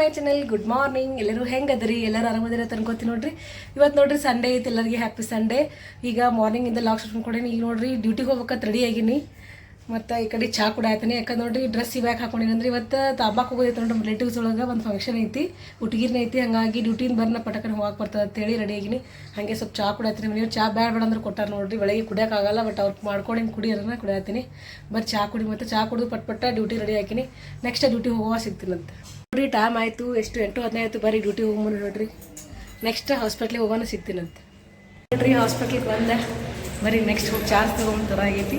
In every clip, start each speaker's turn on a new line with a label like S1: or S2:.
S1: My channel good morning ಎಲ್ಲರೂ ಹೆಂಗದ್ರಿ? ಎಲ್ಲರೂ ಆರಾಮದಿರ ತನ್ಕೋತಿ ನೋಡ್ರಿ. ಇವತ್ತು ನೋಡ್ರಿ ಸಂಡೇ ಐತೆ, ಎಲ್ಲರಿಗೆ ಹ್ಯಾಪಿ ಸಂಡೇ ಈಗ ಮಾರ್ನಿಂಗಿಂದ ಲಾಕ್ ಸ್ಟಾರ್ಟ್ ಕೊಡೀನಿ. ಈಗ ನೋಡ್ರಿ ಡ್ಯೂಟಿಗೆ ಹೋಗ್ಬೇಕಂತ ರೆಡಿ ಆಗೀನಿ. ಮತ್ತು ಈ ಕಡೆ ಚಾ ಕೂಡ ಆಯ್ತಾನೆ. ಯಾಕಂದ್ರೆ ನೋಡ್ರಿ ಡ್ರೆಸ್ ಇವಾಗ ಹಾಕೊಂಡಿನಿ. ಅಂದ್ರೆ ಇವತ್ತು ತಾಬಾಕ್ ಹೋಗೋದೈತೆ ನೋಡ್ರಿ. ರಿಲೇಟಿವ್ಸ್ ಒಳಗೆ ಒಂದು ಫಂಕ್ಷನ್ ಐತಿ. ಹುಡುಗಿರ್ನ ಐತಿ. ಹಾಗಾಗಿ ಡ್ಯೂಟಿನ ಬರ್ನ ಪಟಕನ ಹೋಗಕ್ಕೆ ಬರ್ತದೆ ಅಂತೇಳಿ ರೆಡಿ ಆಗಿನಿ. ಹಾಗೆ ಸ್ವಲ್ಪ ಚಾ ಕುಡಿಯತ್ತೀನಿ ಮನೆಯವ್ರು ಚಾ ಬೇಡ ಬೇಡ ಅಂದ್ರೆ ಕೊಟ್ಟಾರ ನೋಡ್ರಿ. ಬೆಳಗ್ಗೆ ಕುಡಿಯೋಕ್ಕಾಗಲ್ಲ ಬಟ್ ಅವ್ರು ಮಾಡ್ಕೊಂಡು ಕುಡಿಯೋರನ್ನ ಕುಡಿಯತ್ತೀನಿ ಬರ್ ಚಾ ಕುಡಿ. ಮತ್ತು ಚಾ ಕುಡಿದು ಪಟ್ ಪಟ್ಟ ಡ್ಯೂಟಿ ರೆಡಿ ಹಾಕಿನಿ. ನೆಕ್ಸ್ಟ್ ಡ್ಯೂಟಿ ಹೋಗುವ ಸಿಗ್ತೀನಂತೆ ನೋಡ್ರಿ ಟೈಮ್ ಆಯಿತು, ಎಷ್ಟು ಎಂಟು ಹದಿನೈದು ಬರೀ ಡ್ಯೂಟಿ ಹೋಗ್ಬೋದು ನೋಡ್ರಿ. ನೆಕ್ಸ್ಟ್ ಹಾಸ್ಪಿಟ್ಲಿಗೆ ಹೋಗೋಣ ಸಿಗ್ತೀನಂತೆ. ನೋಡ್ರಿ ಹಾಸ್ಪಿಟ್ಲಿಗೆ ಬಂದೆ. ಬರೀ ನೆಕ್ಸ್ಟ್ ಹೋಗಿ ಚಾರ್ಜ್ ತೊಗೊಂಡು ಥರ ಆಗೈತಿ.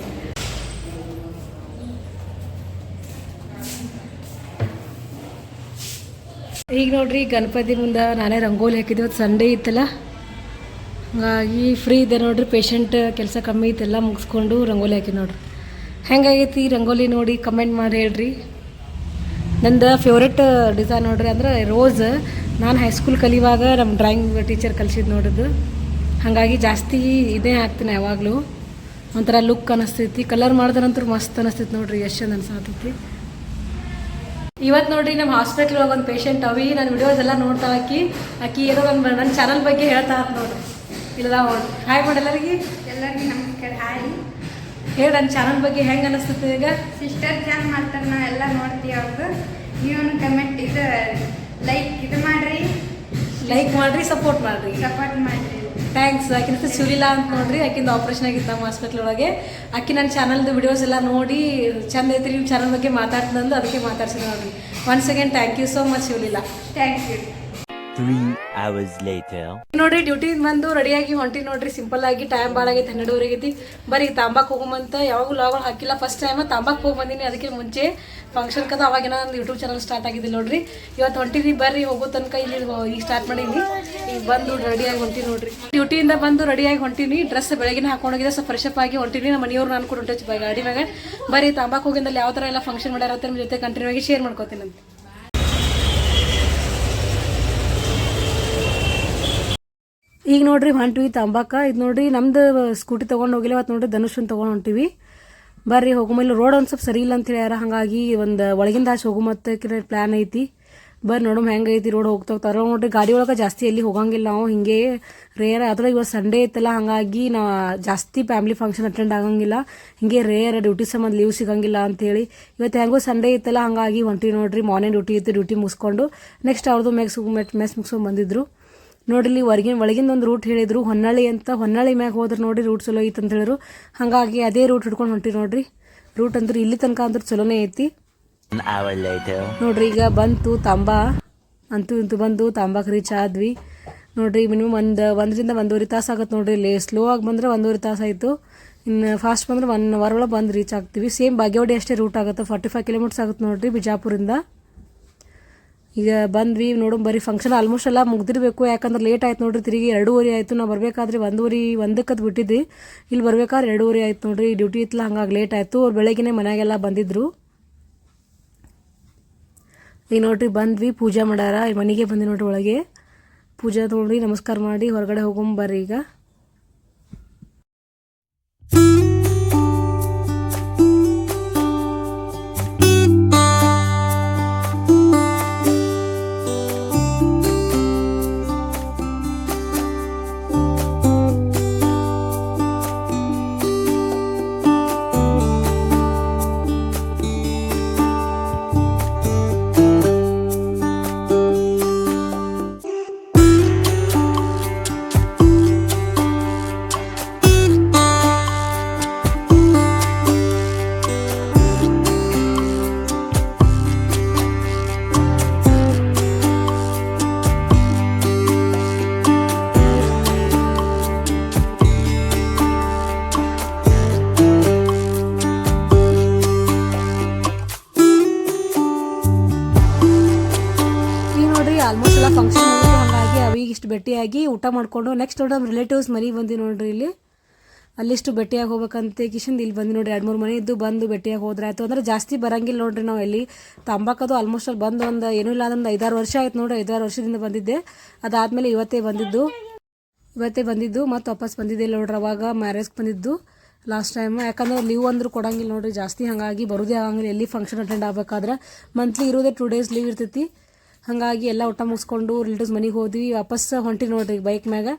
S1: ಈಗ ನೋಡ್ರಿ, ಗಣಪತಿ ಮುಂದೆ ನಾನೇ ರಂಗೋಲಿ ಹಾಕಿದ್ದೆ. ಇವತ್ತು ಸಂಡೇ ಇತ್ತಲ್ಲ. ಹಾಗಾಗಿ ಫ್ರೀ ಇದೆ ನೋಡ್ರಿ ಪೇಷಂಟ್ ಕೆಲಸ ಕಮ್ಮಿ ಇತ್ತೆಲ್ಲ ಮುಗಿಸ್ಕೊಂಡು ರಂಗೋಲಿ ಹಾಕಿ ನೋಡ್ರಿ. ಹೆಂಗಾಗೈತಿ ರಂಗೋಲಿ ನೋಡಿ ಕಮೆಂಟ್ ಮಾಡಿ ಹೇಳ್ರಿ. ನಂದು ಫೇವ್ರೆಟ್ ಡಿಸೈನ್ ನೋಡ್ರಿ ಅಂದ್ರೆ ರೋಸ್ ನಾನು ಹೈಸ್ಕೂಲ್ ಕಲಿಯುವಾಗ ನಮ್ಮ ಡ್ರಾಯಿಂಗ್ ಟೀಚರ್ ಕಲಿಸಿದ್ದು ನೋಡಿದ್ದು ಹಾಗಾಗಿ ಜಾಸ್ತಿ ಇದೇ ಹಾಕ್ತೀನಿ ಯಾವಾಗಲೂ. ಒಂಥರ ಲುಕ್ ಅನಿಸ್ತೈತಿ. ಕಲರ್ ಮಾಡಿದ್ರಂತೂ ಮಸ್ತ್ ಅನಿಸ್ತೈತಿ ನೋಡ್ರಿ ಎಷ್ಟು ಚಂದ ಅನ್ಸಾತೈತಿ ಇವತ್ತು ನೋಡ್ರಿ ನಮ್ಮ ಹಾಸ್ಪಿಟ್ಲ್ ಒಂದು ಪೇಷಂಟ್ ಅವಿ ನನ್ನ ವಿಡಿಯೋಸ್ ಎಲ್ಲ ನೋಡ್ತಾ ಹಾಕಿ, ಆಕಿ ಏನೋ ನನ್ನ ನನ್ನ ಚಾನಲ್ ಬಗ್ಗೆ ಹೇಳ್ತಾ ನೋಡ್ರಿ ಇಲ್ಲ ಹಾಯ್ ಮಾಡಿ ಎಲ್ಲರಿಗೆ
S2: ಎಲ್ಲರಿಗೂ ನಮಸ್ಕಾರ ಹಾಯ್
S1: ಹೇಳಿ ನನ್ನ ಚಾನಲ್ ಬಗ್ಗೆ ಹೆಂಗೆ ಅನಿಸ್ತದೆ ಈಗ?
S2: ಸಿಸ್ಟರ್ ಚಾನ್ ಮಾಡ್ತಾರೆ ನಾ ಎಲ್ಲ ನೋಡ್ತೀವಿ ಅವ್ರದ್ದು ನೀವು ಕಮೆಂಟ್ ಇದು ಲೈಕ್ ಇದು ಮಾಡ್ರಿ.
S1: ಲೈಕ್ ಮಾಡ್ರಿ ಸಪೋರ್ಟ್ ಮಾಡ್ರಿ.
S2: ಸಪೋರ್ಟ್ ಮಾಡ್ರಿ.
S1: ಥ್ಯಾಂಕ್ಸ್ ಆಕಿನ ಸುರಿಲ್ಲ ಅಂತ ನೋಡ್ರಿ ಆಕಿಂದ ಆಪ್ರೇಷನ್ ಆಗಿತ್ತು ನಮ್ಮ ಹಾಸ್ಪಿಟ್ಲ್ ಒಳಗೆ. ಆಕಿ ನನ್ನ ಚಾನಲ್ದು ವಿಡಿಯೋಸ್ ಎಲ್ಲ ನೋಡಿ ಚಂದ ಐತ್ರಿ ನಿಮ್ಮ ಚಾನಲ್ ಬಗ್ಗೆ ಮಾತಾಡ್ತಂದು ಅದಕ್ಕೆ ಮಾತಾಡ್ಸಿದ್ರು ನೋಡ್ರಿ. Once again thank you so much Shivaleela
S2: thank you.
S1: ನೋಡ್ರಿ ಡ್ಯೂಟಿ ಬಂದು ರೆಡಿಯಾಗಿ ಹೊಂಟಿ ನೋಡ್ರಿ. ಸಿಂಪಲ್ ಆಗಿ ಟೈಮ್ ಭಾಳ ಆಗೈತಿ ಹನ್ನೆರಡುವರೆ ಆಗೈತಿ ಬರೀ ತಾಂಬಾಕ್ ಹೋಗಮಂತ ಯಾವಾಗೂ ಲಾಗಳು ಹಾಕಿಲ್ಲ. ಫಸ್ಟ್ ಟೈಮ್ ತಾಂಬಾಕ್ ಹೋಗಿ ಬಂದೀನಿ. ಅದಕ್ಕೆ ಮುಂಚೆ ಫಂಕ್ಷನ್ ಕದ ಅವಾಗಿನ ನನ್ನ ಯೂಟ್ಯೂಬ್ ಚಾನಲ್ ಸ್ಟಾರ್ಟ್ ಆಗಿದೆ ನೋಡ್ರಿ. ಇವತ್ತು ಹೊಂಟಿನಿ ಬರ್ರಿ, ಹೋಗೋ ತನಕ ಇಲ್ಲಿ ಈಗ ಸ್ಟಾರ್ಟ್ ಮಾಡೀನಿ. ಈಗ ಬಂದು ರೆಡಿಯಾಗಿ ಹೊಂಟೀನಿ ನೋಡ್ರಿ. ಡ್ಯೂಟಿಯಿಂದ ಬಂದು ರೆಡಿಯಾಗಿ ಹೊಂಟಿನಿ. ಡ್ರೆಸ್ ಬೆಳಗಿನ ಹಾಕೊಂಡೋಗಿದೆ ಸ್ವಲ್ಪ ಫ್ರೆಶ್ ಅಪ್ ಆಗಿ ಹೊಂಟಿನಿ. ನಮ್ಮ ಮನೆಯವ್ರು ನಾನು ಕೂಡ ಹೊಂಟೈತಿ ಗಾಡಿ ಮ್ಯಾಗ. ಬರೀ ತಾಂಬಾಕ್ ಹೋಗಿಂದಲ್ಲಿ ಯಾವ ಥರ ಎಲ್ಲ ಫಂಕ್ಷನ್ ಮಾಡ್ಯಾರ ಅಂತ ನಿಮ್ಮ ಜೊತೆ ಕಂಟಿನ್ಯೂ ಆಗಿ ಶೇರ್ ಮಾಡ್ಕೋತೀನಿ ಅಂತ. ಈಗ ನೋಡ್ರಿ ಹೊಂಟಿವಿ ತಂಬಾಕ. ಇದು ನೋಡ್ರಿ ನಮ್ದು ಸ್ಕೂಟಿ ತೊಗೊಂಡು ಹೋಗಿಲ್ಲ. ಇವತ್ತು ನೋಡ್ರಿ ಧನುಷನ್ ತೊಗೊಂಡು ಹೊಂಟಿವಿ. ಬರ್ರಿ, ಹೋಗೋ ಮೇಲೆ ರೋಡ್ ಒಂದು ಸ್ವಲ್ಪ ಸರಿ ಇಲ್ಲ ಅಂತ ಹೇಳ್ಯಾರ. ಹಾಗಾಗಿ ಒಂದು ಒಳಗಿಂದ ಆಚೆ ಹೋಗೋ ಮತ್ತೆ ಪ್ಲ್ಯಾನ್ ಐತಿ. ಬರ್ರಿ ನೋಡಮ್ ಹೆಂಗೆ ರೋಡ್ ಹೋಗ್ತಾ ಹೋಗ್ತಾರೆ ನೋಡ್ರಿ ಗಾಡಿ ಒಳಗೆ ಜಾಸ್ತಿ ಎಲ್ಲಿ ಹೋಗಂಗಿಲ್ಲ ನಾವು. ಹಿಂಗೆ ರೇರ್ ಅದ್ರ ಇವತ್ತು ಸಂಡೇ ಐತಲ್ಲ, ಹಾಗಾಗಿ ನಾ ಜಾಸ್ತಿ ಫ್ಯಾಮಿಲಿ ಫಂಕ್ಷನ್ ಅಟೆಂಡ್ ಆಗಂಗಿಲ್ಲ. ಹಿಂಗೆ ರೇರ್ ಡ್ಯೂಟಿ ಸಂಬಂಧ ಲೀವ್ ಸಿಗಂಗಿಲ್ಲ ಅಂತೇಳಿ. ಇವತ್ತು ಹೆಂಗೋ ಸಂಡೇ ಇತ್ತಲ್ಲ ಹಾಗಾಗಿ ಹೊಂಟಿವಿ ನೋಡ್ರಿ ಮಾರ್ನಿಂಗ್ ಡ್ಯೂಟಿ ಇತ್ತು ಡ್ಯೂಟಿ ಮುಗಿಸ್ಕೊಂಡು. ನೆಕ್ಸ್ಟ್ ಅವ್ರದ್ದು ಮೆಸ್ ಮುಗಿಸ್ಕೊಂಡು ಬಂದಿದ್ರು. ನೋಡ್ರಿ ಹೊರಗಿನ ಒಳಗಿಂದ ಒಂದು ರೂಟ್ ಹೇಳಿದ್ರು. ಹೊನ್ನಳ್ಳಿ ಅಂತ ಹೊನ್ನಳ್ಳಿ ಮ್ಯಾಗ ಹೋದ್ರೆ ನೋಡಿ ರೂಟ್ ಚಲೋ ಐತೆ ಅಂತ ಹೇಳಿದ್ರು. ಹಾಗಾಗಿ ಅದೇ ರೂಟ್ ಹಿಡ್ಕೊಂಡು ಹೊಂಟಿ ನೋಡ್ರಿ. ರೂಟ್ ಅಂದ್ರೆ ಇಲ್ಲಿ ತನಕ ಅಂದ್ರೆ ಚಲೋನೇ ಐತಿ. ನೋಡ್ರಿ ಈಗ ಬಂತು ತಾಂಬಾ. ಅಂತೂ ಇಂತೂ ಬಂದು ತಾಂಬಾಕ್ ರೀಚ್ ಆದ್ವಿ. ನೋಡ್ರಿ ಮಿನಿಮಮ್ ಒಂದು ಒಂದರಿಂದ ಒಂದೂವರೆ ತಾಸು ಆಗತ್ತೆ ನೋಡ್ರಿ. ಇಲ್ಲಿ ಸ್ಲೋ ಆಗಿ ಬಂದ್ರೆ ಒಂದೂವರೆ ತಾಸು ಆಯಿತು. ಇನ್ನು ಫಾಸ್ಟ್ ಬಂದ್ರೆ ಒನ್ ಅವರ್ ಒಳಗೆ ಬಂದು ರೀಚ್ ಆಗ್ತೀವಿ. ಸೇಮ್ ಬಾಗೇವಾಡಿ ಅಷ್ಟೇ ರೂಟ್ ಆಗುತ್ತೆ. ಫಾರ್ಟಿ ಫೈವ್ ಕಿಲೋಮೀಟರ್ಸ್ ಆಗುತ್ತೆ ನೋಡ್ರಿ ಬಿಜಾಪುರಿಂದ. ಈಗ ಬಂದ್ವಿ ನೋಡು ಬರೀ ಫಂಕ್ಷನ್ ಆಲ್ಮೋಸ್ಟ್ ಎಲ್ಲ ಮುಗ್ದಿರ್ಬೇಕು. ಯಾಕಂದ್ರೆ ಲೇಟ್ ಆಯ್ತು ನೋಡ್ರಿ, ತಿರುಗಿ ಎರಡೂವರೆ ಆಯಿತು. ನಾವು ಬರಬೇಕಾದ್ರೆ ಒಂದೂವರೆ, ಒಂದಕ್ಕದು ಬಿಟ್ಟಿದ್ವಿ. ಇಲ್ಲಿ ಬರ್ಬೇಕಾದ್ರೆ ಎರಡೂವರೆ ಆಯ್ತು ನೋಡ್ರಿ. ಡ್ಯೂಟಿ ಇತ್ತಲ್ಲ ಹಂಗಾಗಿ ಲೇಟ್ ಆಯಿತು. ಅವ್ರು ಬೆಳಗ್ಗೆನೆ ಮನೆಯಾಗೆಲ್ಲ ಬಂದಿದ್ರು. ಈಗ ನೋಡ್ರಿ, ಬಂದ್ವಿ, ಪೂಜೆ ಮಾಡ್ಯಾರ ಮನೆಗೆ ಬಂದ್ವಿ ನೋಡ್ರಿ ಒಳಗೆ. ಪೂಜೆ ತೊಗೊಂಡ್ರಿ ನಮಸ್ಕಾರ ಮಾಡಿ, ಹೊರಗಡೆ ಹೋಗೊಂಬರ್ರಿ ಈಗ. ಆಲ್ಮೋಸ್ಟ್ ಎಲ್ಲ ಫಂಕ್ಷನ್ ಹಾಗಾಗಿ ಅವಿಗೆ ಇಷ್ಟು ಭೇಟಿಯಾಗಿ ಊಟ ಮಾಡಿಕೊಂಡು ನೆಕ್ಸ್ಟ್ ನೋಡಿ ನಮ್ಮ ರಿಲೇಟಿವ್ಸ್ ಮನೆಗೆ ಬಂದು ನೋಡ್ರಿ ಇಲ್ಲಿ. ಅಲ್ಲಿಷ್ಟು ಭೇಟಿಯಾಗಿ ಹೋಗ್ಬೇಕಂತ ಕಿಶನ್, ಇಲ್ಲಿ ಬಂದು ನೋಡಿ ಎರಡು ಮೂರು ಮನೆ ಇದ್ದು ಬಂದು ಭೇಟಿಯಾಗಿ ಹೋದ್ರೆ ಆಯಿತು ಅಂದ್ರೆ ಜಾಸ್ತಿ ಬರಂಗಿಲ್ಲ ನೋಡ್ರಿ ನಾವು ಎಲ್ಲಿ ತಂಬಾಕದು ಆಲ್ಮೋಸ್ಟ್ ಅಲ್ಲಿ ಬಂದು ಒಂದು ಏನೂ ಇಲ್ಲ ಅಂದ್ರೆ ಐದಾರು ವರ್ಷ ಆಯ್ತು ನೋಡ್ರಿ, ಐದಾರು ವರ್ಷದಿಂದ ಬಂದಿದ್ದೆ. ಅದಾದ್ಮೇಲೆ ಇವತ್ತೇ ಬಂದಿದ್ದು. ಇವತ್ತೇ ಬಂದಿದ್ದು, ಮತ್ತೆ ವಾಪಸ್ ಬಂದಿದ್ದೆ ನೋಡ್ರಿ ಅವಾಗ ಮ್ಯಾರೇಜ್ಗೆ ಬಂದಿದ್ದು ಲಾಸ್ಟ್ ಟೈಮ್ ಯಾಕಂದ್ರೆ ಲೀವ್ ಅಂದ್ರೂ ಕೊಡಂಗಿಲ್ಲ ನೋಡ್ರಿ, ಜಾಸ್ತಿ ಹಾಗಾಗಿ ಬರೋದೇ ಆಗಂಗಿಲ್ಲ, ಎಲ್ಲಿ ಫಂಕ್ಷನ್ ಅಟೆಂಡ್ ಆಗ್ಬೇಕಾದ್ರೆ. ಮಂತ್ಲಿ ಇರೋದೇ ಟೂ ಡೇಸ್ ಲೀವ್ ಇರ್ತೈತಿ. ಹಾಗಾಗಿ ಎಲ್ಲ ಊಟ ಮುಗಿಸ್ಕೊಂಡು ರಿಲೇಟಿವ್ಸ್ ಮನೆಗೆ ಹೋದ್ವಿ. ವಾಪಸ್ ಹೊಂಟಿ ನೋಡ್ರಿ ಬೈಕ್ ಮ್ಯಾಗ.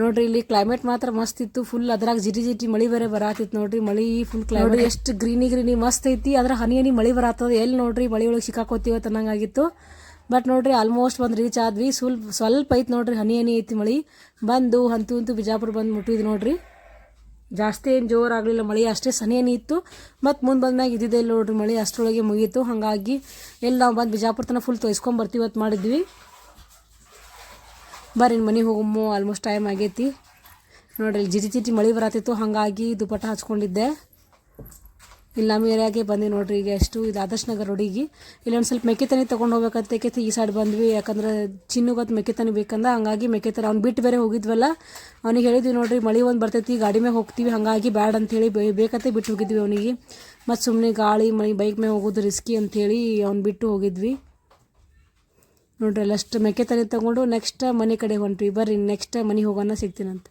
S1: ನೋಡ್ರಿ ಇಲ್ಲಿ ಕ್ಲೈಮೇಟ್ ಮಾತ್ರ ಮಸ್ತ್ ಇತ್ತು. ಫುಲ್ ಅದ್ರಾಗ ಜಿಟಿ ಜಿಟಿ ಮಳಿ ಬೇರೆ ಬರಾತಿತ್ತು ನೋಡ್ರಿ. ಮಳಿ ಫುಲ್ ಕ್ಲೈಮೇಟ್ ಎಷ್ಟು ಗ್ರೀನಿ ಗ್ರೀನಿ ಮಸ್ತ್ ಐತಿ. ಅದ್ರ ಹನಿ ಹನಿ ಮಳಿ ಬರಾತದ. ಎಲ್ಲಿ ನೋಡ್ರಿ ಮಳಿ ಒಳಗೆ ಸಿಕ್ಕಾಕೋತೀವ ತನ್ನಂಗಾಗಿತ್ತು ಬಟ್ ನೋಡ್ರಿ ಆಲ್ಮೋಸ್ಟ್ ಬಂದು ರೀಚ್ ಆದ್ವಿ. ಸ್ವಲ್ಪ ಸ್ವಲ್ಪ ಐತಿ ನೋಡ್ರಿ ಹನಿ ಹನಿ ಐತಿ ಮಳಿ. ಬಂದು ಹಂತು ಹಂತು ಬಿಜಾಪುರ ಬಂದು ಮುಟ್ಟಿದ್ವಿ ನೋಡ್ರಿ. ಜಾಸ್ತಿ ಏನು ಜೋರಾಗಲಿಲ್ಲ, ಮಳೆ ಅಷ್ಟೇ ಸನಿ ಹನಿ ಇತ್ತು. ಮತ್ತು ಮುಂದೆ ಬಂದಾಗ ಇದ್ದಿದ್ದೆ ಇಲ್ಲ ನೋಡ್ರಿ, ಮಳೆ ಅಷ್ಟರೊಳಗೆ ಮುಗೀತು. ಹಾಗಾಗಿ ಎಲ್ಲಿ ನಾವು ಬಂದು ಬಿಜಾಪುರ ತನಕ ಫುಲ್ ತೊಯ್ಸ್ಕೊಂಬರ್ತೀವಿ ಇವತ್ತು ಮಾಡಿದ್ವಿ. ಬರ್ರಿ ಮನೆಗೆ ಹೋಗಮ್ಮು ಆಲ್ಮೋಸ್ಟ್ ಟೈಮ್ ಆಗೈತಿ. ನೋಡ್ರಿ ಜಿಟಿ ಜಿಟಿ ಮಳೆ ಬರತ್ತಿತ್ತು ಹಾಗಾಗಿ ದುಪಟ್ಟ ಹಚ್ಕೊಂಡಿದ್ದೆ. ಇಲ್ಲಿ ನಮ್ಮ ಏರಿಯಾಗೆ ಬಂದು ನೋಡ್ರಿ, ಈಗ ಎಷ್ಟು ಇದು ಆದರ್ಶ ನಗರ್ ರೋಡಿಗೆ ಇಲ್ಲೊಂದು ಸ್ವಲ್ಪ ಮೆಕ್ಕೆತನಿ ತೊಗೊಂಡು ಹೋಗ್ಬೇಕಂತ ಈ ಸೈಡ್ ಬಂದ್ವಿ, ಯಾಕಂದ್ರೆ ಚಿನ್ನಗೊತ್ತು ಮೆಕ್ಕೆತನಿ ಬೇಕಂದ, ಹಂಗಾಗಿ ಮೆಕ್ಕೆತನ ಅವ್ನು ಬಿಟ್ಟು ಬೇರೆ ಹೋಗಿದ್ವಲ್ಲ, ಅವ್ನಿಗೆ ಹೇಳಿದ್ವಿ ನೋಡ್ರಿ, ಮಳೆ ಒಂದು ಬರ್ತೈತಿ ಗಾಡಿ ಮೇಲೆ ಹೋಗ್ತೀವಿ, ಹಾಗಾಗಿ ಬ್ಯಾಡ್ ಅಂಥೇಳಿ ಬೇಕಂತ ಬಿಟ್ಟು ಹೋಗಿದ್ವಿ ಅವನಿಗೆ. ಮತ್ತು ಸುಮ್ಮನೆ ಗಾಳಿ, ಮಳೆ ಬೈಕ್ ಮೇಲೆ ಹೋಗೋದು ರಿಸ್ಕಿ ಅಂಥೇಳಿ ಅವ್ನು ಬಿಟ್ಟು ಹೋಗಿದ್ವಿ. ನೋಡ್ರಿ, ಅಲ್ಲಷ್ಟು ಮೆಕ್ಕೆತನಿ ತೊಗೊಂಡು ನೆಕ್ಸ್ಟ್ ಮನೆ ಕಡೆ ಹೊಂಟ್ವಿ. ಬರ್ರಿ ನೆಕ್ಸ್ಟ್ ಮನೆಗೆ ಹೋಗೋಣ, ಸಿಗ್ತೀನಂತ.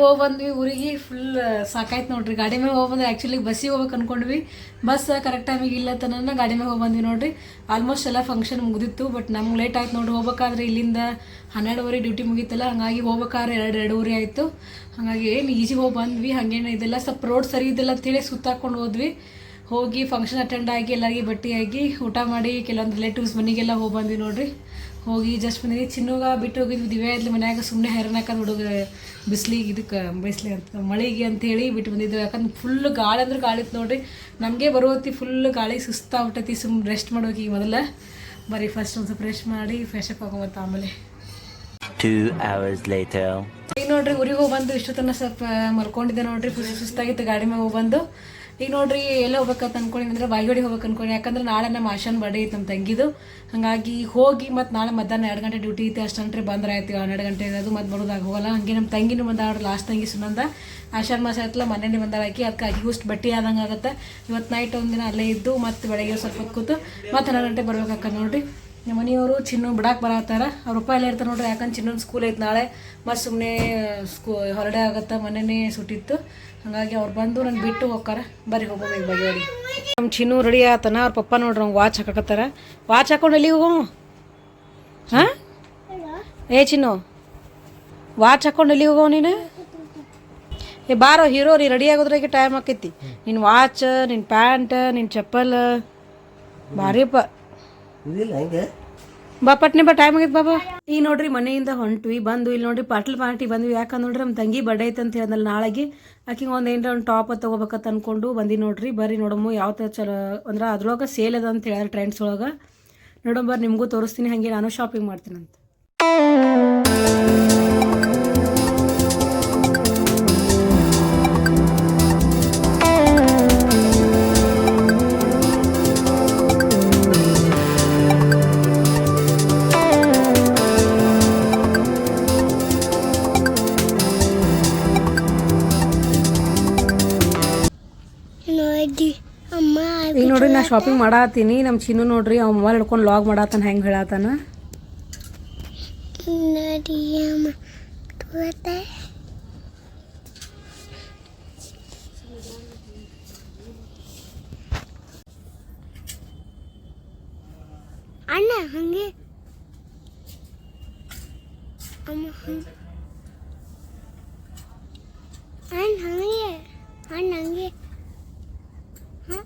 S1: ನೋಡ್ರಿ ಹೋಗಿ ಬಂದ್ವಿ. ಊರಿಗೆ ಫುಲ್ ಸಾಕಾಯ್ತು ನೋಡ್ರಿ. ಗಾಡಿ ಮೇಲೆ ಹೋಗಿ ಬಂದ್ರೆ ಆ್ಯಕ್ಚುಲಿ ಬಸ್ಸಿಗೆ ಹೋಗ್ಬೇಕು ಅನ್ಕೊಂಡ್ವಿ. ಬಸ್ ಕರೆಕ್ಟ್ ಟೈಮಿಗೆ ಇಲ್ಲ ತನ ಗಾಡಿ ಮೇಲೆ ಹೋಗಿ ಬಂದ್ವಿ ನೋಡ್ರಿ. ಆಲ್ಮೋಸ್ಟ್ ಎಲ್ಲ ಫಂಕ್ಷನ್ ಮುಗಿದಿತ್ತು ಬಟ್ ನಮ್ಗೆ ಲೇಟ್ ಆಯ್ತು ನೋಡ್ರಿ. ಹೋಗ್ಬೇಕಾದ್ರೆ ಇಲ್ಲಿಂದ ಹನ್ನೆರಡುವರೆ ಡ್ಯೂಟಿ ಮುಗೀತಲ್ಲ, ಹಂಗಾಗಿ ಹೋಗ್ಬೇಕಾದ್ರೆ ಎರಡು, ಎರಡೂವರೆ ಆಯಿತು. ಹಾಗಾಗಿ ಏನು ಈಜಿ ಹೋಗಿ ಬಂದ್ವಿ. ಹಾಗೇನು ಇದೆಲ್ಲ ಸ್ವಲ್ಪ ರೋಡ್ ಸರಿ ಇದೆಲ್ಲ ಅಂತೇಳಿ ಸುತ್ತಾಕೊಂಡು ಹೋದ್ವಿ. ಹೋಗಿ ಫಂಕ್ಷನ್ ಅಟೆಂಡ್ ಆಗಿ ಎಲ್ಲರಿಗೆ ಭೇಟಿಯಾಗಿ ಊಟ ಮಾಡಿ ಕೆಲವೊಂದು ರಿಲೇಟಿವ್ಸ್ ಮನೆಗೆಲ್ಲ ಹೋಗಿ ಬಂದ್ವಿ ನೋಡ್ರಿ. ಹೋಗಿ ಜಸ್ಟ್ ಬಂದಿದ್ವಿ ಚಿನ್ನೋಗ ಬಿಟ್ಟು ಹೋಗಿದ್ವಿ ದಿವ್ಯಾ ಇದ್ಲಿ ಮನ್ಯಾಗ ಸುಮ್ಮನೆ ಹೆರನಾಕಂದು ಹುಡುಗ ಬಿಸಿಲಿಗೆ ಇದಕ್ಕೆ ಬಿಸಿಲಿ ಅಂತ ಮಳೆಗೆ ಅಂತೇಳಿ ಬಿಟ್ಟು ಬಂದಿದ್ವಿ ಯಾಕಂದ್ರೆ ಫುಲ್ ಗಾಳಿ ಅಂದ್ರೆ ಗಾಳಿ ಇತ್ತು ನೋಡ್ರಿ. ನಮಗೆ ಬರೋತಿ ಫುಲ್ ಗಾಳಿ ಸುಸ್ತಾಗ್ಬಿಟ್ಟೈತಿ ಸುಮ್ಮನೆ ರೆಸ್ಟ್ ಮಾಡೋಕೆ ಈಗ ಮೊದಲ. ಬರೀ ಫಸ್ಟ್ ಒಂದು ಸ್ವಲ್ಪ ರೆಸ್ಟ್ ಮಾಡಿ ಫ್ರೆಶ್ ಅಪ್ ಆಗೋಮತ್ತ ಆಮೇಲೆ. ಈಗ ನೋಡ್ರಿ ಊರಿಗೆ ಹೋಗಿ ಬಂದು ಇಷ್ಟೊತ್ತನ ಸ್ವಲ್ಪ ಮರ್ಕೊಂಡಿದ್ದೆ ನೋಡ್ರಿ ಫುಲ್ ಸುಸ್ತಾಗಿತ್ತು ಗಾಡಿ ಮೇಲೆ ಹೋಗಿ ಬಂದು. ಈಗ ನೋಡ್ರಿ ಎಲ್ಲ ಹೋಗ್ಬೇಕಂತ ಅನ್ಕೊಳಿ ಅಂದ್ರೆ ಬಾಯಿಗಡಿ ಹೋಗ್ಬೇಕು ಅನ್ಕೊಂಡಿ ಯಾಕಂದ್ರೆ ನಾಳೆ ನಮ್ಮ ಆಶಾನ್ ಬರ್ಡೇ ಐತೆ ನಮ್ಮ ತಂಗಿದು. ಹಾಗಾಗಿ ಹೋಗಿ ಮತ್ತು ನಾಳೆ ಮಧ್ಯಾಹ್ನ ಎರಡು ಗಂಟೆ ಡ್ಯೂಟಿ ಐತೆ ಅಷ್ಟಂಟ್ರೆ ಬಂದ್ರೆ ಆಯ್ತು ಹನ್ನೆರಡು ಗಂಟೆ ಅದು ಮತ್ತೆ ಬರೋದಾಗ ಹೋಗಲ್ಲ. ಹಂಗೆ ನಮ್ಮ ತಂಗಿನೂ ಬಂದಾಳ ಲಾಸ್ಟ್ ತಂಗಿ ಸುನಂದ. ಆಷಾಢ ಮಾಸ ಆಯ್ತಲ್ಲ ಮನೆಯೇ ಬಂದಾಳ ಆಕಿ ಅದಕ್ಕೆ ಅಕ್ಕಿ ಹುಷ್ಟು ಬಟ್ಟೆ ಆದಂಗೆ ಆಗುತ್ತೆ. ಇವತ್ತು ನೈಟ್ ಒಂದಿನ ಅಲ್ಲೇ ಇದ್ದು, ಮತ್ತೆ ಬೆಳಗ್ಗೆ ಸ್ವಲ್ಪ ಕೂತು, ಮತ್ತೆ ಹನ್ನೆರಡು ಗಂಟೆ ಬರ್ಬೇಕಾಕ ನೋಡ್ರಿ. ನಮ್ಮ ಮನೆಯವರು ಚಿನ್ನು ಬಿಡಕ್ಕೆ ಬರತ್ತಾರ ಅವ್ರ ರೂಪಾಯಿ ಎಲ್ಲ ಇರ್ತಾರೆ ನೋಡ್ರಿ ಯಾಕಂದ್ರೆ ಚಿನ್ನೊಂದು ಸ್ಕೂಲ್ ಐತೆ ನಾಳೆ. ಮತ್ತು ಸುಮ್ಮನೆ ಸ್ಕೂ ಹಾಲಿಡೇ ಆಗತ್ತೆ ಮನೆನೇ ಸುಟ್ಟಿತ್ತು. ಹಾಗಾಗಿ ಅವ್ರು ಬಂದು ನನ್ನ ಬಿಟ್ಟು ಹೋಗ್ತಾರ ಬರ್ರಿ ಹೋಗ್ಬೇಕು ಬಗೆಹರಿ ನಮ್ಮ ಚಿನ್ನು ರೆಡಿ ಆತನ ಅವ್ರ ಪಪ್ಪ ನೋಡ್ರಿ ಅವ್ನು ವಾಚ್ ಹಾಕಕತ್ತಾರ. ವಾಚ್ ಹಾಕೊಂಡು ಎಲ್ಲಿಗೆ ಹೋಗೋ ಹಾಂ? ಏ ಚಿನ್ನು. ವಾಚ್ ಹಾಕೊಂಡು ಎಲ್ಲಿಗೆ ಹೋಗೋ ನೀನು? ಏ ಬಾರೋ ಹೀರೋ ರೀ ರೆಡಿ ಆಗೋದ್ರಾಗೆ ಟೈಮ್ ಆಕೈತಿ ನಿನ್ನ ವಾಚ್ ನಿನ್ನ ಪ್ಯಾಂಟ್ ನಿನ್ನ ಚಪ್ಪಲ್. ಭಾರಿಪ್ಪ
S3: ಹಂಗೆ?
S1: ಬಾ, ಪಟ್ನೆ ಟೈಮ್ ಆಗೈತೆ ಬಾಬಾ. ಈಗ ನೋಡ್ರಿ, ಮನೆಯಿಂದ ಹೊಂಟ್ವಿ ಬಂದು ಇಲ್ಲಿ ನೋಡ್ರಿ, ಪಾಟಲ್ ಪಾರ್ಟಿ ಬಂದ್ವಿ. ಯಾಕಂದ್ರೆ ನೋಡ್ರಿ ನಮ್ಮ ತಂಗಿ ಬರ್ಡೇ ಐತೆ ಅಂತ ಹೇಳಿದ್ನಲ್ಲ ನಾಳೆಗೆ. ಆಕಿಗೆ ಒಂದು ಏನರ ಒಂದು ಟಾಪ್ ತೊಗೋಬೇಕಂತ ಅನ್ಕೊಂಡು ಬಂದಿ ನೋಡ್ರಿ. ಬರ್ರಿ ನೋಡಮ್ಮ, ಯಾವ ಥರ ಚಲೋ, ಅಂದ್ರೆ ಅದ್ರೊಳಗೆ ಸೇಲ್ ಅದ ಅಂತ ಹೇಳ್ಯಾರ ಟ್ರೆಂಡ್ಸ್ ಒಳಗೆ. ನೋಡಮ್ಮ, ಬರ್ರಿ, ನಿಮಗೂ ತೋರಿಸ್ತೀನಿ, ಹಾಗೆ ನಾನು ಶಾಪಿಂಗ್ ಮಾಡ್ತೀನಿ
S4: ನೋಡಿ
S1: ಶಾಪಿಂಗ್ ಮಾಡಾತೀನಿ. ನಮ್ಮ ಚಿನ್ನು ನೋಡ್ರಿ ಅವ್ನ ಮೊಬೈಲ್ ಹಿಡ್ಕೊಂಡು ಲಾಗ್ ಮಾಡಾತಾನ ಹೆಂಗೆ ಹೇಳತ್ತಾನ
S4: ನೋಡಿ ಅಮ್ಮ ತೋತೆ ಅಣ್ಣ ಹಂಗೆ ಅಮ್ಮ ಹಂಗೆ ಅಣ್ಣ ಹಂಗೆ ಅಣ್ಣ ಹಂಗೆ ಹಾಂ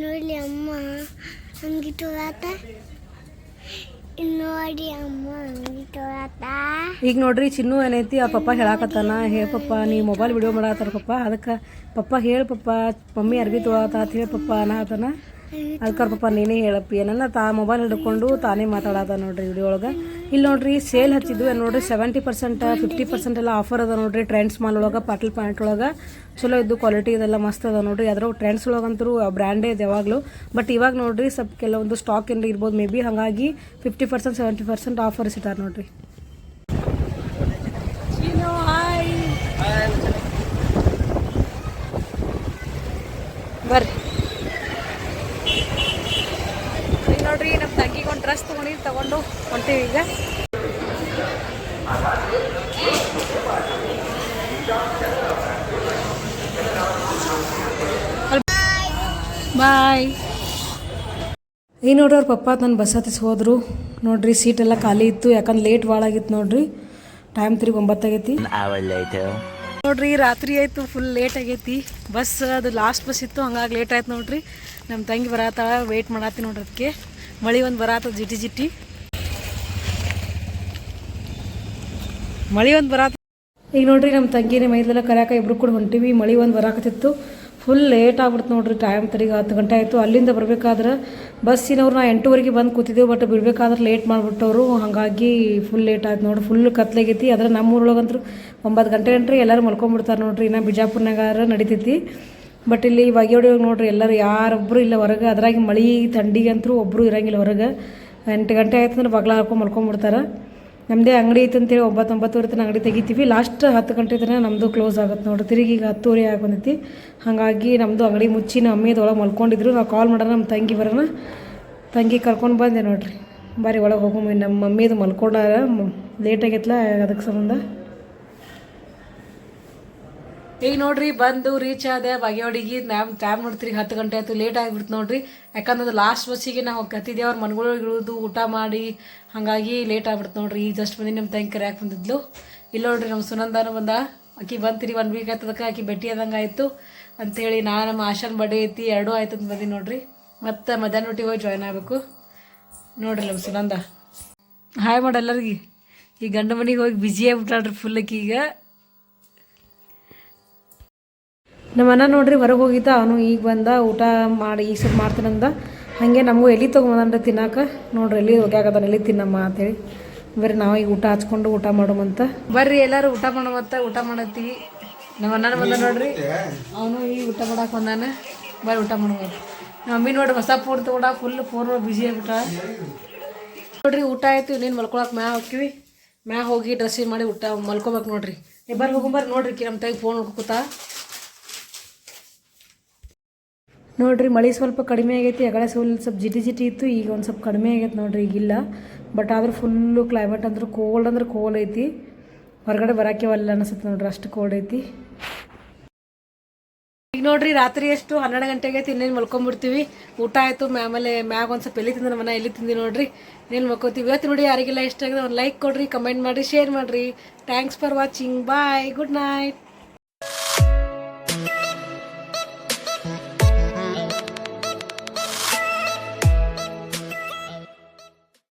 S4: ನೋಡಿ ಅಮ್ಮ ತೋರಾತ ನೋಡಿ ಅಮ್ಮ ಅಂಗಿ
S1: ಈಗ ನೋಡ್ರಿ, ಚಿನ್ನು ಏನೈತಿ ಆ ಪಪ್ಪ ಹೇಳಾಕತ್ತಾನ, ಹೇ ಪಪ್ಪ, ನೀ ಮೊಬೈಲ್ ವಿಡಿಯೋ ಮಾಡತ್ತಾರ ಪಪ್ಪ, ಅದಕ್ಕೆ ಪಪ್ಪ ಹೇಳಿ ಪಪ್ಪ, ಮಮ್ಮಿ ಅರ್ಬಿ ತೊಳತ ಅಂತ ಹೇಳಿ ಪಪ್ಪ ಅದಕ್ಕೆ ಪಾಪ, ನೀನೇ ಹೇಳಪ್ಪ. ಏನನ್ನ ತಾ ಮೊಬೈಲ್ ಹಿಡ್ಕೊಂಡು ತಾನೇ ಮಾತಾಡೋದ ನೋಡ್ರಿ ವಿಡಿಯೋ ಒಳಗೆ. ಇಲ್ಲಿ ನೋಡ್ರಿ ಸೇಲ್ ಹಚ್ಚಿದ್ವಿ ನೋಡ್ರಿ ಸೆವೆಂಟಿ ಪರ್ಸೆಂಟ್ ಫಿಫ್ಟಿ ಪರ್ಸೆಂಟ್ ಎಲ್ಲ ಆಫರ್ ಅದ ನೋಡ್ರಿ ಟ್ರೆಂಡ್ಸ್ ಮಾಲ್ ಒಳಗೆ, ಪಾಟಲ್ ಪ್ಯಾಂಟ್ ಒಳಗೆ. ಚಲೋ ಇದ್ದು ಕ್ವಾಲಿಟಿ ಇದೆಲ್ಲ ಮಸ್ತ್ ಅದ ನೋಡ್ರಿ. ಅದ್ರ ಟ್ರೆಂಡ್ಸ್ ಒಳಗಂತೂ ಬ್ರ್ಯಾಂಡೇ ಯಾವಾಗಲೂ. ಬಟ್ ಇವಾಗ ನೋಡ್ರಿ ಸ್ವಲ್ಪ ಕೆಲವೊಂದು ಸ್ಟಾಕ್ ಏನು ಇರ್ಬೋದು ಮೇ ಬಿ ಹಾಗಾಗಿ fifty percent seventy percent offers ಇಟ್ಟಾರ ನೋಡ್ರಿ. ಬರ್ರಿ ಈಗ ನೋಡ್ರಿ ನಮ್ಮ ತಂಗಿಗೆ ಒಂದು ಡ್ರೆಸ್ ತೊಗೊಂಡು ತಗೊಂಡು ಹೊಂಟೀವಿ ಈಗ. ಬಾಯ್ ಈ ನೋಡ್ರಿ ಅವ್ರ ಪಪ್ಪ ನನ್ನ ಬಸ್ ಹತ್ತಿಸಿ ಹೋದ್ರು. ನೋಡ್ರಿ ಸೀಟ್ ಎಲ್ಲ ಖಾಲಿ ಇತ್ತು ಯಾಕಂದ್ರೆ ಲೇಟ್ ಭಾಳ ಆಗಿತ್ತು ನೋಡ್ರಿ. ಟೈಮ್ ತಿರುಗಿ ಒಂಬತ್ತಾಗೈತಿ. ನೋಡ್ರಿ ರಾತ್ರಿ ಆಯ್ತು ಫುಲ್ ಲೇಟ್ ಆಗೈತಿ. ಬಸ್ ಅದು ಲಾಸ್ಟ್ ಬಸ್ ಇತ್ತು ಹಂಗಾಗಿ ಲೇಟ್ ಆಯ್ತು ನೋಡ್ರಿ. ನಮ್ಮ ತಂಗಿ ಬರತ್ತಾಳ ವೇಟ್ ಮಾಡತ್ತಿ ನೋಡ್ರಿ ಅದಕ್ಕೆ ಮಳಿ ಒಂದು ಬರಾತ, ಜಿಟಿ ಜಿಟಿ. ಮಳೆ ಒಂದು ಬರಾತ. ಈಗ ನೋಡ್ರಿ ನಮ್ಮ ತಂಗಿನೇ ಮೈದಲ್ಲ ಕರ್ಯಾಕ ಇಬ್ರು ಕೂಡ ಹೊಂಟಿವಿ. ಮಳೆ ಒಂದು ಬರಾಕತ್ತಿತ್ತು. ಫುಲ್ ಲೇಟ್ ಆಗ್ಬಿಡ್ತು ನೋಡ್ರಿ ಟೈಮ್ ತರಿಗೆ ಹತ್ತು ಗಂಟೆ ಆಯಿತು. ಅಲ್ಲಿಂದ ಬರಬೇಕಾದ್ರೆ ಬಸ್ಸಿನವ್ರು ನಾ ಎಂಟೂವರೆಗೆ ಬಂದು ಕೂತಿದ್ದೆವು ಬಟ್ ಬಿಡಬೇಕಾದ್ರೆ ಲೇಟ್ ಮಾಡಿಬಿಟ್ಟವ್ರು. ಹಾಗಾಗಿ ಫುಲ್ ಲೇಟ್ ಆಯ್ತು ನೋಡ್ರಿ ಫುಲ್ ಕತ್ಲಾಗೈತಿ. ಆದ್ರೆ ನಮ್ಮ ಊರೊಳಗಂತೂ ಒಂಬತ್ತು ಗಂಟೆ ಗಂಟ್ರಿ ಎಲ್ಲರೂ ಮಲ್ಕೊಂಬಿಡ್ತಾರೆ ನೋಡ್ರಿ. ಇನ್ನು ಬಿಜಾಪುರ್ನಾಗಾರ ನಡಿತೈತಿ. ಬಟ್ ಇಲ್ಲಿ ಬಾಗೇವಾಡಿ ನೋಡ್ರಿ, ಎಲ್ಲರೂ ಯಾರೊಬ್ಬರು ಇಲ್ಲ ಹೊರಗೆ, ಅದ್ರಾಗ ಮಳೆ ಥಂಡಿಗಂತೂ ಒಬ್ಬರು ಇರಂಗಿಲ್ಲ ಹೊರಗೆ. ಎಂಟು ಗಂಟೆ ಆಯ್ತು ಅಂದ್ರೆ ಬಗ್ಲ ಹಾಕೊಂಡು ಮಲ್ಕೊಂಡ್ಬಿಡ್ತಾರೆ ನಮ್ಮದೇ ಅಂಗಡಿ ಐತೆ ಅಂತೇಳಿ ಒಂಬತ್ತು ಒಂಬತ್ತುವರೆ ತನಕ ಅಂಗಡಿ ತೆಗಿತೀವಿ. ಲಾಸ್ಟ್ ಹತ್ತು ಗಂಟೆ ತನಕ ನಮ್ಮದು ಕ್ಲೋಸ್ ಆಗುತ್ತೆ ನೋಡ್ರಿ. ತಿರುಗಿ ಈಗ ಹತ್ತುವರೆ ಆಗಿ ಹಾಗಾಗಿ ನಮ್ಮದು ಅಂಗಡಿ ಮುಚ್ಚಿ ನಮ್ಮ ಅಮ್ಮಿದೊಳಗೆ ಮಲ್ಕೊಂಡಿದ್ರು. ನಾವು ಕಾಲ್ ಮಾಡೋಣ ನಮ್ಮ ತಂಗಿ ಬರೋಣ. ತಂಗಿ ಕರ್ಕೊಂಡು ಬಂದೆ ನೋಡ್ರಿ. ಬಾರಿ ಒಳಗೆ ಹೋಗೋ ನಮ್ಮ ಮಮ್ಮಿದು ಮಲ್ಕೊಂಡಾರ ಲೇಟ್ ಆಗೈತ್ಲ ಅದಕ್ಕೆ ಸಂಬಂಧ. ಈಗ ನೋಡ್ರಿ, ಬಂದು ರೀಚ್ ಆದೆ ಬಾಗೇವಾಡಿಗೆ ನಾವು ಟೈಮ್ ನೋಡ್ತೀರಿ, ಹತ್ತು ಗಂಟೆ ಆಯ್ತು ಲೇಟ್ ಆಗಿಬಿಡ್ತು ನೋಡ್ರಿ. ಯಾಕಂದ್ರೆ ಲಾಸ್ಟ್ ಬಸ್ಸಿಗೆ ನಾವು ಅವ್ರ ಮನ್ಗಳಿಗೆ ಇಳಿದು ಊಟ ಮಾಡಿ, ಹಾಗಾಗಿ ಲೇಟ್ ಆಗ್ಬಿಡ್ತು ನೋಡ್ರಿ. ಈಗ ಜಸ್ಟ್ ಬಂದು ನಮ್ಮ ತಂಗಿ ಕರೆಯಾಕೆ ಬಂದಿದ್ಲು. ಇಲ್ಲ ನೋಡ್ರಿ ನಮ್ಮ ಸುನಂದನ ಬಂದ. ಆಕಿ ಬಂತಿರಿ ಒನ್ ವೀಕ್ ಆಯ್ತದಕ್ಕೆ, ಆಕಿ ಭೇಟಿ ಆದಂಗೆ ಆಯಿತು. ಅಂಥೇಳಿ ನಾ ನಮ್ಮ ಆಶಾನ್ ಬಡ್ಡೆ ಐತಿ, ಎರಡೂ ಆಯ್ತು ಅಂತ ಬಂದಿ ನೋಡ್ರಿ. ಮತ್ತು ಮಧ್ಯಾಹ್ನ ಒಟ್ಟಿಗೆ ಹೋಗಿ ಜಾಯ್ನ್ ಆಗಬೇಕು. ನೋಡ್ರಿ ನಮ್ಮ ಸುನಂದ. ಹಾಯ್ ಮಾಡಿ ಎಲ್ಲರಿಗೆ. ಈ ಗಂಡ ಮನೆಗೆ ಹೋಗಿ ಬಿಜಿ ಆಗ್ಬಿಟ್ಟಾಳ್ರಿ ಫುಲ್ ಈಗ. ನಮ್ಮ ಅಣ್ಣ ನೋಡ್ರಿ ಹೊರಗೆ ಹೋಗಿದ್ದ, ಅವನು ಈಗ ಬಂದ, ಊಟ ಮಾಡಿ ಈಗ ಸ್ವಲ್ಪ ಮಾಡ್ತೀನಂದ ಹಾಗೆ ನಮಗೂ ಎಲ್ಲಿ ತೊಗೊಂಬಂದ್ರೆ ತಿನ್ನಾಕ? ನೋಡ್ರಿ ಎಲ್ಲಿ ಹೋಗ್ಯಾಕದಾನ ಎಲ್ಲಿ ತಿನ್ನಮ್ಮ ಅಂತೇಳಿ. ಬರ್ರಿ ನಾವು ಈಗ ಊಟ ಹಚ್ಕೊಂಡು ಊಟ ಮಾಡೋಮಂತ ಬರ್ರಿ ಎಲ್ಲರೂ ಊಟ ಮಾಡೋಮಂತ ಊಟ ಮಾಡತ್ತೀವಿ. ನಮ್ಮ ಅಣ್ಣನ ಬಂದ ನೋಡ್ರಿ. ಅವನು ಈ ಊಟ ಮಾಡಕ್ಕೆ ಬಂದಾನೆ. ಬರ್ರಿ ಊಟ ಮಾಡ್ಬೋದು ನಮ್ಮ ಮಮ್ಮಿ ನೋಡ್ರಿ ಹೊಸ ಫೋನ್ ತಗೊಂಡ ಫುಲ್ ಫೋನ್ ಬ್ಯುಸಿ ಆಗ್ಬಿಟ್ಟ. ನೋಡ್ರಿ ಊಟ ಆಯ್ತು, ಇನ್ನೇನು ಮಲ್ಕೊಳಕ್ಕೆ ಮ್ಯಾ ಹೋಗ್ತೀವಿ. ಮ್ಯಾ ಹೋಗಿ ಡ್ರೆಸ್ಸಿಂಗ್ ಮಾಡಿ ಊಟ ಮಲ್ಕೊಬೇಕು ನೋಡ್ರಿ. ಬರ್ರಿ ಹೋಗೊಂಬರ್ರಿ ನೋಡ್ರಿ ನಮ್ಮ ತಾಯಿ ಫೋನ್ ನೋಡ್ಕೊತಾ. ನೋಡ್ರಿ, ಮಳೆ ಸ್ವಲ್ಪ ಕಡಿಮೆ ಆಗೈತಿ ಅಗಳೆ ಸ್ವಲ್ಪ ಸ್ವಲ್ಪ ಜಿಟಿ ಜಿಟಿ ಇತ್ತು, ಈಗ ಒಂದು ಸ್ವಲ್ಪ ಕಡಿಮೆ ಆಗೈತೆ ನೋಡ್ರಿ, ಈಗಿಲ್ಲ. ಬಟ್ ಆದ್ರೆ ಫುಲ್ಲು ಕ್ಲೈಮೇಟ್ ಅಂದ್ರೆ ಕೋಲ್ಡ್ ಅಂದ್ರೆ ಕೋಲ್ಡ್ ಐತಿ. ಹೊರಗಡೆ ಬರೋಕ್ಕೆ ಒಲ್ಲ ಅನಿಸುತ್ತೆ ನೋಡ್ರಿ, ಅಷ್ಟು ಕೋಲ್ಡ್ ಐತಿ. ಈಗ ನೋಡ್ರಿ, ರಾತ್ರಿ ಎಷ್ಟು ಹನ್ನೆರಡು ಗಂಟೆಗೆ ಇನ್ನೇನು ಮಲ್ಕೊಂಡ್ಬಿಡ್ತೀವಿ ಊಟ ಆಯಿತು ಆಮೇಲೆ ಮ್ಯಾಗ ಒಂದು ಸ್ವಲ್ಪ ಎಲ್ಲಿ ತಿಂದ್ರೆ ಮನೆ ಎಲ್ಲಿ ತಿಂದಿ ನೋಡ್ರಿ. ಇನ್ನೇನು ಮಲ್ಕೋತೀವಿ? ಇವತ್ತು ನೋಡಿ ಯಾರಿಗೆಲ್ಲ ಇಷ್ಟ ಆಗಿದೆ, ಒಂದು ಲೈಕ್ ಕೊಡ್ರಿ ಕಮೆಂಟ್ ಮಾಡಿರಿ ಶೇರ್ ಮಾಡಿರಿ. Thanks for watching bye good night